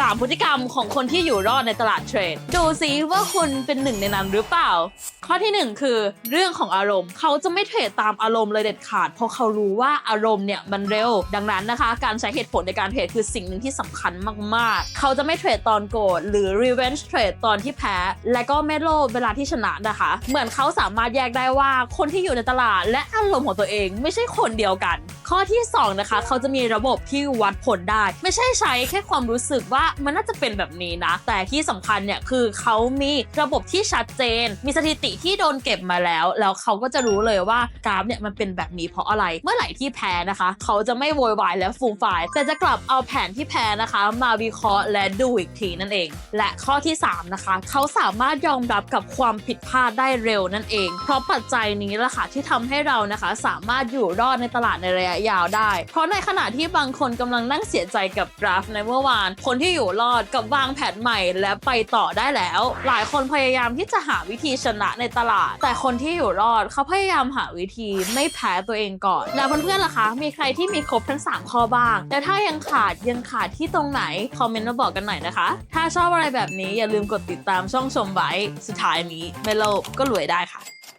3 พฤติกรรมของคนที่อยู่รอดในตลาดเทรด ดูซิว่าคุณเป็นหนึ่งในนั้นหรือเปล่า ข้อทีหนึ่1 คือเรื่องของอารมณ์ เขาจะไม่เทรดตามอารมณ์เลยเด็ดขาด เพราะเขารู้ว่าอารมณ์เนี่ยมันเร็ว ดังนั้นนะคะ การใช้เหตุผลในการเทรดคือสิ่งหนึ่งที่สำคัญมากๆ เขาจะไม่เทรดตอนโกรธหรือ revenge trade ตอนที่แพ้ และก็ไม่โลภเวลาที่ชนะนะคะ เหมือนเขาสามารถแยกได้ว่าคนที่อยู่ในตลาดและอารมณ์ของตัวเองไม่ใช่คนเดียวกัน ข้อที่ 2 นะคะ เขาจะมีระบบที่วัดผลได้ ไม่ใช่ใช้แค่ความรู้สึกว่ามันน่าจะเป็นแบบนี้นะ แต่ที่สำคัญเนี่ยคือเขามีระบบที่ชัดเจน มีสถิติที่โดนเก็บมาแล้ว แล้วเขาก็จะรู้เลยว่ากราฟเนี่ยมันเป็นแบบนี้เพราะอะไร เมื่อไหร่ที่แพ้นะคะ เขาจะไม่โวยวายและฟูมฟาย แต่จะกลับเอาแผนที่แพ้นะคะ มาวิเคราะห์และดูอีกทีนั่นเอง และข้อที่ 3 นะคะ เขาสามารถยอมรับกับความผิดพลาดได้เร็วนั่นเอง เพราะปัจจัยนี้แหละค่ะที่ทำให้เรานะคะ สามารถอยู่รอดในตลาดในระยะยาวได้ เพราะในขณะที่บางคนกำลังนั่งเสียใจกับกราฟในเมื่อวาน คนที่อยู่รอดกับวางแผนใหม่และไปต่อได้แล้ว หลายคนพยายามที่จะหาวิธีชนะในตลาด แต่คนที่อยู่รอดเขาพยายามหาวิธีไม่แพ้ตัวเองก่อน แล้วเพื่อนๆล่ะคะ มีใครที่มีครบทั้ง 3 ข้อบ้าง แต่ถ้ายังขาดยังขาดที่ตรงไหน คอมเมนต์มาบอกกันหน่อยนะคะ ถ้าชอบอะไรแบบนี้อย่าลืมกดติดตามช่องชมไว้ สุดท้ายนี้ไม่โลภก็รวยได้ค่ะ